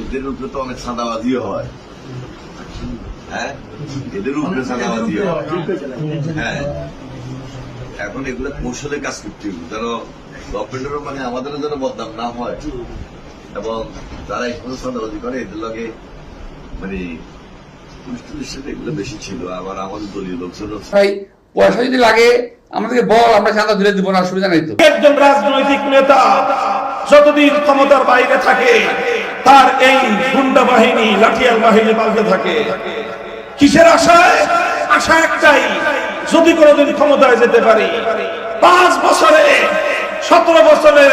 এদের উপরে তো অনেক সাদাবাদিও হয়। হ্যাঁ? এদের উপরে সাদাবাদিও হয়। হ্যাঁ। এখন এগুলো কৌশলে কাজ করতে হবে। যেন গভর্নমেন্টেরও মানে আমাদেরও যেন বদনাম না হয়। এবং যারা এই সমস্ত সাদাবাদি করে এদের লগে মানে পুলিশ টুলিশের সাথে এগুলো বেশি ছিল। আবার আমাদের দলীয় লোকজন ভাই পয়সা যদি লাগে আমাদেরকে বল আমরা চাঁদা দিলে দিব না অসুবিধা নেই তো। একজন রাজনৈতিক নেতা যতদিন ক্ষমতার বাইরে থাকে তার এই গুন্ডা বাহিনী, লাঠিয়াল বাহিনী পাল্টে থাকে। কিসের আশায়? আশা একটাই, যদি কোনোদিন ক্ষমতায় যেতে পারি, পাঁচ বছরে, সতেরো বছরের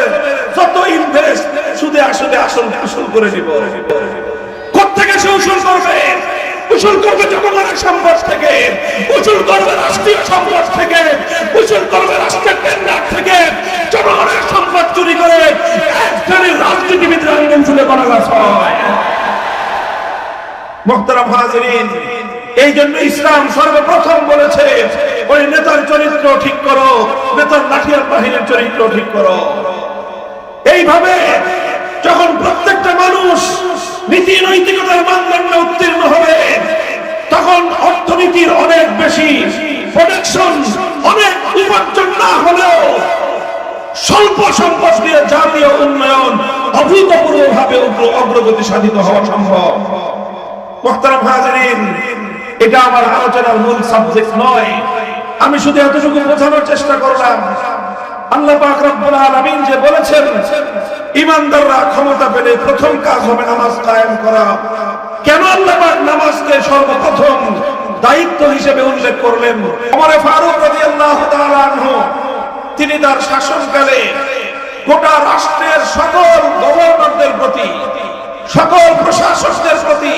যত ইনভেস্ট সুদে আসলে আসল আসল করে নিব। কোথেকে উসুল করবে? উসুল করবে জনগণের সম্পদ থেকে, উসুল করবে রাষ্ট্রীয় সম্পদ থেকে, উসুল করবে রাষ্ট্রের টেন্ডার থেকে জনগণের সম্পদ চুরি করে এক শ্রেণির রাজনীতিবিদরা আঙ্গুল ফুলে বনগাছ হয় মোহতারাম এই জন্য ইসলাম সর্বপ্রথম বলেছে, ওই নেতার চরিত্র ঠিক করো, নেতার লাঠিয়ার বাহিনীর চরিত্র ঠিক করো। এইভাবে যখন প্রত্যেকটা মানুষ নীতি নৈতিকতার মানদণ্ডে উত্তীর্ণ হবে। তখন অর্থনীতির অনেক বেশি প্রোডাকশন অনেক উপার্জন না হলেও স্বল্প সম্পদ দিয়ে জাতীয় উন্নয়ন অভূতপূর্ব ভাবে অগ্রগতি সাধিত হওয়া সম্ভব। মোহতারাম হাজারিন, এটা আমার আলোচনার মূল সাবজেক্ট নয়। আমি শুধু এতটুকু বোঝানোর চেষ্টা করলাম। আল্লাহ পাক রব্বুল আলামিন যে বলেছেন ইমানদাররা ক্ষমতা পেলে প্রথম কাজ হবে নামাজ কায়েম করা। কেন আল্লাহ নামাজকে সর্বপ্রথম দায়িত্ব হিসেবে উল্লেখ করলেন? ওমর ফারুক রাদিয়াল্লাহু তাআলা আনহু, তিনি তার শাসনকালে গোটা রাষ্ট্রের সকল গভর্নরদের প্রতি, সকল প্রশাসকদের প্রতি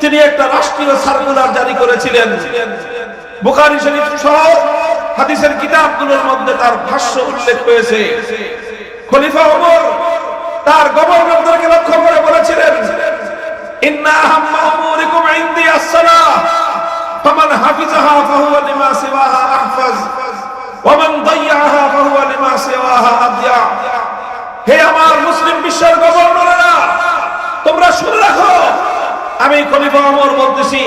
তিনি একটা রাষ্ট্রীয় সার্কুলার জারি করেছিলেন। বুখারী শরীফ সহ হাদিসের কিতাবগুলোর মধ্যে তার ভাষ্য উল্লেখ হয়েছে খলিফা ওমর তার গভর্নরদেরকে লক্ষ্য করে বলেছিলেন, ইন্না ইনদি হাফিজাহা ফাহুয়া লিমা সিওয়াহা আহফাজ দাইয়াহা ফাহুয়া লিমা সিওয়াহা আদিয়া। হে আমার মুসলিম বিশ্বের গভর্নরেরা, তোমরা শুনে রাখো, আমি খলিফা ওমর বলতেছি,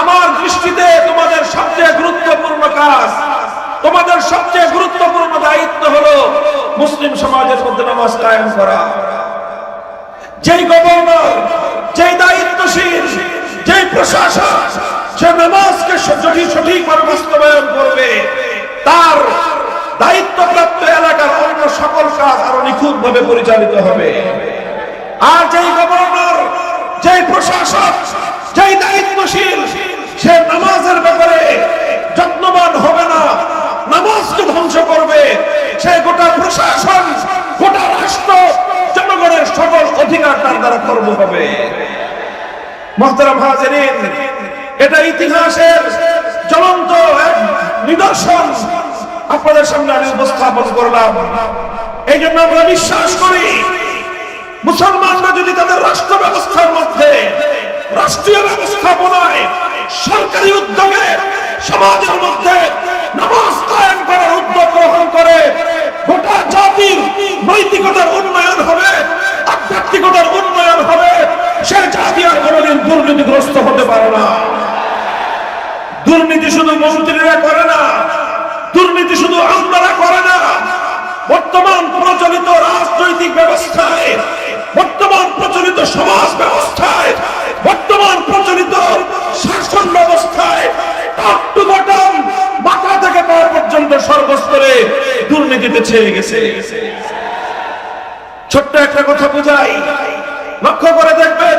আমার দৃষ্টিতে তোমাদের সবচেয়ে গুরুত্বপূর্ণ কাজ, তোমাদের সবচেয়ে গুরুত্বপূর্ণ দায়িত্ব হলো মুসলিম সমাজের মধ্যে নামাজ কায়েম করা। যেই গভর্নর, যেই দায়িত্বশীল, যেই প্রশাসক, সে নামাজকে সঠিক, সঠিকভাবে বাস্তবায়ন করবে। তার দায়িত্বপ্রাপ্ত এলাকার অন্য সকল কাজ আরও নিখুঁত ভাবে পরিচালিত হবে। আর যেই গভর্নর, যেই প্রশাসক, যেই দায়িত্বশীল, সে নামাজের ব্যাপারে যত্নবান হবে না। নামাজকে ধ্বংস করবে। সে গোটা প্রশাসন, গোটা রাষ্ট্র, জনগণের সকল অধিকার তার দ্বারা কর্ম হবে। এটা ইতিহাসের জ্বলন্ত এক নিদর্শন। আপনাদের সামনে আমি উপস্থাপন করলাম। এই জন্য আমরা বিশ্বাস করি, মুসলমানরা যদি তাদের রাষ্ট্র ব্যবস্থার মধ্যে রাষ্ট্রীয় ব্যবস্থাপনায় সরকারি উদ্যোগে সমাজের মধ্যে নামাজ কায়েম করার উদ্যোগ গ্রহণ করে গোটা জাতির নৈতিকতার উন্নয়ন হবে, আধ্যাত্মিকতার উন্নয়ন হবে, সে জাতি আর কোনোদিন দুর্নীতিগ্রস্ত হতে পারে না। দুর্নীতি শুধু মন্ত্রীরা করে না, দুর্নীতি শুধু আমলারা করে না। বর্তমান প্রচলিত রাজনৈতিক ব্যবস্থায়, বর্তমান প্রচলিত সমাজ ব্যবস্থায় দুর্নীতিতে ছেয়ে গেছে। ছোট্ট একটা কথা বুঝাই। লক্ষ্য করে দেখবেন,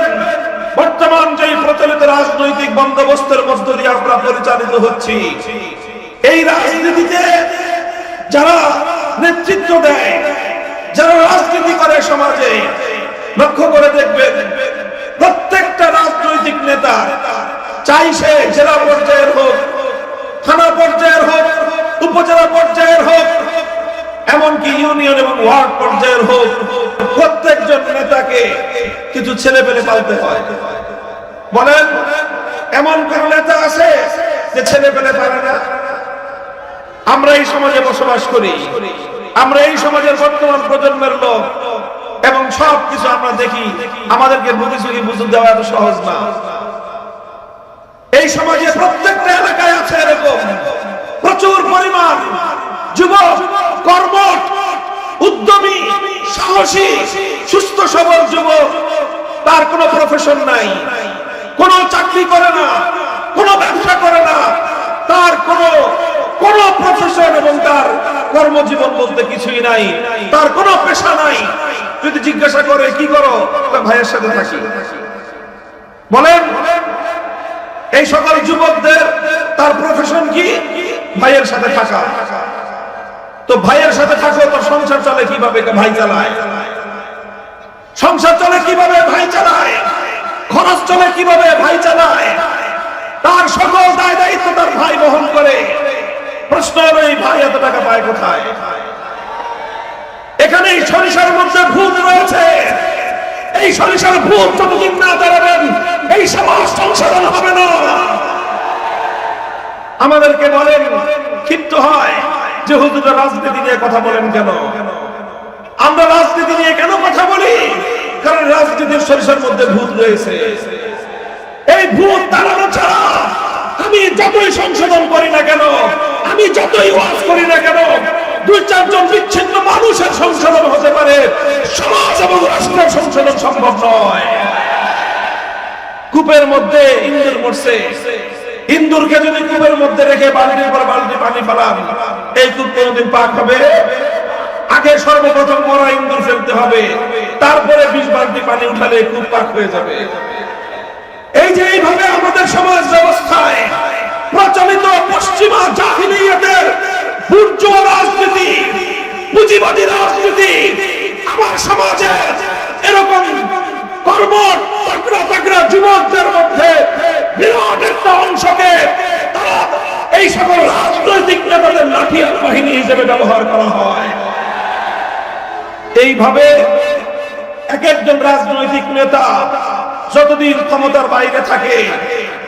বর্তমান যে প্রচলিত রাজনৈতিক বন্দোবস্তের মধ্য দিয়ে আমরা পরিচালিত হচ্ছি, এই রাজনীতিতে যারা নেতৃত্ব দেয়, যারা রাজনীতি করে সমাজে, লক্ষ্য করে দেখবেন, প্রত্যেকটা রাজনৈতিক নেতা চাই সে জেলা পর্যায়ের হোক, থানা পর্যায়ের হোক, উপজেলা এমনকি ইউনিয়ন এবং ওয়ার্ড পর্যায়ের হোক, প্রত্যেকজন নেতাকে কিছু ছেলে পেলে পালতে হয়। বলেন, এমন কোন নেতা আছে যে ছেলে পেলে পারে না? আমরা এই সমাজে বসবাস করি, আমরা এই সমাজের বর্তমান প্রজন্মের লোক, এবং সব কিছু আমরা দেখি, আমাদেরকে বুঝি সুখী বুঝে দেওয়া এত সহজ না। এই সমাজে প্রত্যেকটা এলাকায় আছে এরকম। প্রচুর পরিমাণ যুবক, কর্মঠ উদ্যমী, সাহসী, সুস্থ, সবল যুবক। তার কোনো প্রফেশন নাই। কোনো চাকরি করে না, কোনো ব্যবসা করে না। তার কোনো, কোন প্রফেশন এবং তার কর্মজীবন বলতে কিছুই নাই। তার কোনো পেশা নাই। যদি জিজ্ঞাসা করে, কি করো? ভাইয়ের সাথে থাকি। বলেন, এই সকল যুবকদের তার প্রফেশন কি? ভাইয়ের সাথে থাকা। তো ভাইয়ের সাথে থাকো তো সংসার চলে কীভাবে ভাই চালায়? সংসার চলে কীভাবে ভাই চালায়? খরচ চলে কীভাবে ভাই চালায়? তার সকল দায় দায়িত্ব তার ভাই বহন করে। প্রশ্ন হলো, এই ভাই এত টাকা পায় কোথায়? এখানে এই সরিষার মধ্যে ভূত রয়েছে। এই সরিষার ভূত যতদিন না দাঁড়াবেন, এই সমাজ সংশোধন হবে না। আমাদেরকে বলেন, ক্ষিপ্ত হয়। যে হুজুরা রাজনীতি নিয়ে কথা বলেন কেন? আমরা রাজনীতি নিয়ে কেন কথা বলি? কারণ রাজনীতির সরিষার মধ্যে ভূত রয়েছে। এই ভূত তাড়ানো ছাড়া আমি যতই সংশোধন করি না কেন, আমি যতই ওয়াজ করি না কেন, দুই চারজন বিচ্ছিন্ন মানুষের সংশোধন হতে পারে। সমাজ এবং রাষ্ট্রের সংশোধন সম্ভব নয়। কূপের মধ্যে ইন্দুর মরছে। ইন্দুরকে যদি কূপের মধ্যে রেখে বালতির পর বালতি পানি ফেলান এই কূপ কোনদিন পাক হবে? আগে সর্বপ্রথম মরা ইন্দুর ফেলতে হবে। তারপরে বিশ বালতি পানি উঠালে কূপ পাক হয়ে যাবে। এই যে এইভাবে আমাদের সমাজ ব্যবস্থায় প্রচলিত পশ্চিমা জাহিলিয়াতের বুর্জোয়া রাজনীতি, পুঁজিবাদী রাজনীতি, আমার সমাজে এরকম কর্ম তাকড়া তাকড়া যুবকদের মধ্যে বিরাট একটা অংশকে এই সকল রাজনৈতিক নেতাদের লাঠিয়ার বাহিনী হিসেবে ব্যবহার করা হয়। এইভাবে এক একজন রাজনৈতিক নেতা যতদিন ক্ষমতার বাইরে থাকে,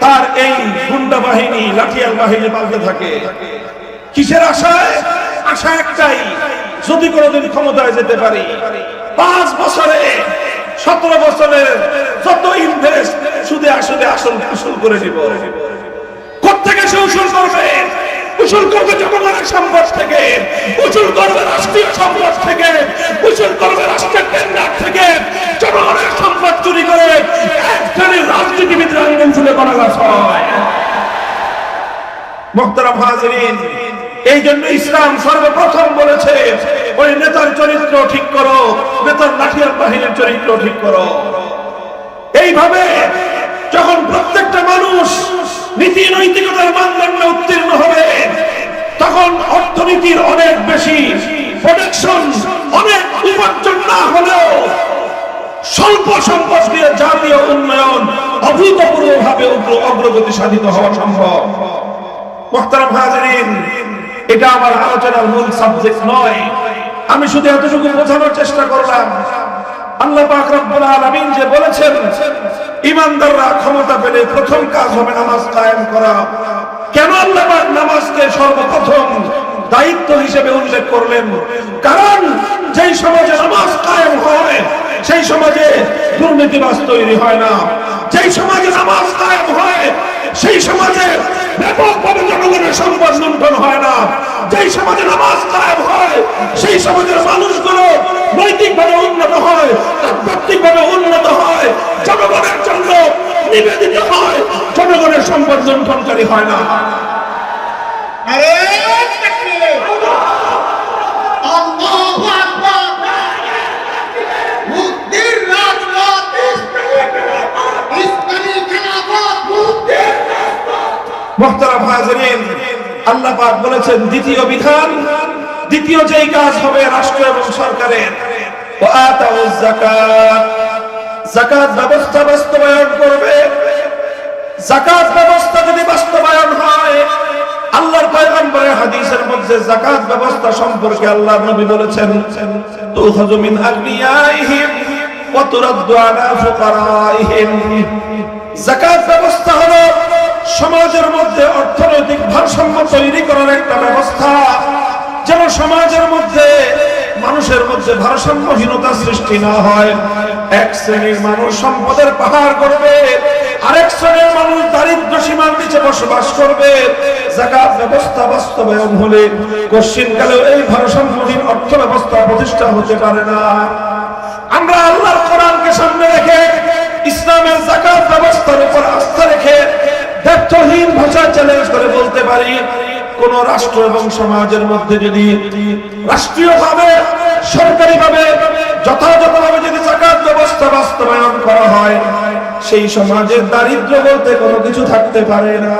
তার এই গুন্ডা বাহিনী, লাঠিয়াল বাহিনী পাল্টে থাকে। কিসের আশায়? আশা একটাই, যদি কোনোদিন ক্ষমতায় যেতে পারি, পাঁচ বছরে, সতেরো বছরের যত ইনভেস্ট সুদে আসলে আসল আসল করে দিব কোথেকে উসুল করবে। উসুল করবে জনগণের সম্পদ থেকে। উসুল করবে রাষ্ট্রীয় সম্পদ থেকে। উসুল করবে রাষ্ট্রের টেন্ডার থেকে। জনগণের সম্পদ চুরি করে এক শ্রেণির রাজনীতিবিদরা ফুলে করাগাছ হয়। মোহতারাম এই জন্য ইসলাম সর্বপ্রথম বলেছে, ওই নেতার চরিত্র ঠিক করো, নেতার লাঠিয়ার বাহিনীর চরিত্র ঠিক করো। এইভাবে যখন প্রত্যেকটা মানুষ নীতি নৈতিকতার মানদণ্ডে উত্তীর্ণ হবে। তখন অর্থনীতির অনেক বেশি প্রোটেকশন অনেক উপার্জন না হলেও স্বল্প সম্পদ দিয়ে জাতীয় উন্নয়ন অভূতপূর্ব ভাবে অগ্রগতি সাধিত হওয়া সম্ভব। মোহতারাম হাজারিন, এটা আমার আলোচনার মূল সাবজেক্ট নয়। আমি শুধু এতটুকু বোঝানোর চেষ্টা করলাম। আল্লাহ পাক রব্বুল আলামিন যে বলেছেন ইমানদাররা ক্ষমতা পেলে প্রথম কাজ হবে নামাজ কায়েম করা। কেন আল্লাহ নামাজকে সর্বপ্রথম দায়িত্ব হিসেবে উল্লেখ করলেন? কারণ যেই সমাজে নামাজ কায়েম হয়, সেই সমাজে দুর্নীতিবাজ তৈরি হয় না। যেই সমাজে নামাজ কায়েম হয়, সেই সমাজে ব্যাপকভাবে জনগণের সম্পদ লুণ্ঠন হয় না। যেই সমাজে নামাজ কায়েম হয়, সেই সমাজের মানুষগুলো নৈতিকভাবে উন্নত হয় আধ্যাত্মিকভাবে উন্নত হয় জনগণের জন্য নিবেদিত হয় জনগণের সম্পদ লুণ্ঠনকারী হয় না। আরে তাকবীর আল্লাহু পাক বলেছেন দ্বিতীয় বিধান দ্বিতীয় যেই কাজ হবে রাষ্ট্র এবং সরকারের। যাকাত। যাকাত ব্যবস্থা বাস্তবায়ন করবে। যাকাত ব্যবস্থা যদি বাস্তবায়ন হয়, আল্লাহর পয়গম্বরের হাদিসের মধ্যে যাকাত ব্যবস্থা সম্পর্কে আল্লাহ নবী বলেছেন তুখাযু মিন আগনিয়াইহিম ওয়া তুরাদ্দু আলা ফুকারাইহিম। যাকাত ব্যবস্থা হলো সমাজের মধ্যে অর্থনৈতিক ভারসাম্য তৈরি করার একটা ব্যবস্থা, যেন সমাজের মধ্যে মানুষের মধ্যে ভারসাম্যহীনতা সৃষ্টি না হয়। এক শ্রেণির মানুষ সম্পদের পাহাড় করবে, আরেক শ্রেণির মানুষ দারিদ্র সীমার নিচে বসবাস করবে। জাকাত ব্যবস্থা বাস্তবায়ন হলে কশ্চিন কালেও এই ভারসাম্যহীন অর্থ ব্যবস্থা প্রতিষ্ঠা হতে পারে না। আমরা আল্লাহর কোরআনকে সামনে রেখে ইসলামের জাকাত ব্যবস্থার উপর আস্থা রেখে ব্যর্থহীন ভাষায় চ্যালেঞ্জ করে বলতে পারি কোন রাষ্ট্র এবং সমাজের মধ্যে যদি রাষ্ট্রীয়ভাবে, সরকারিভাবে যথাযথভাবে যদি জাকাত ব্যবস্থা বাস্তবায়ন করা হয়, সেই সমাজের দারিদ্র বলতে কোনো কিছু থাকতে পারে না।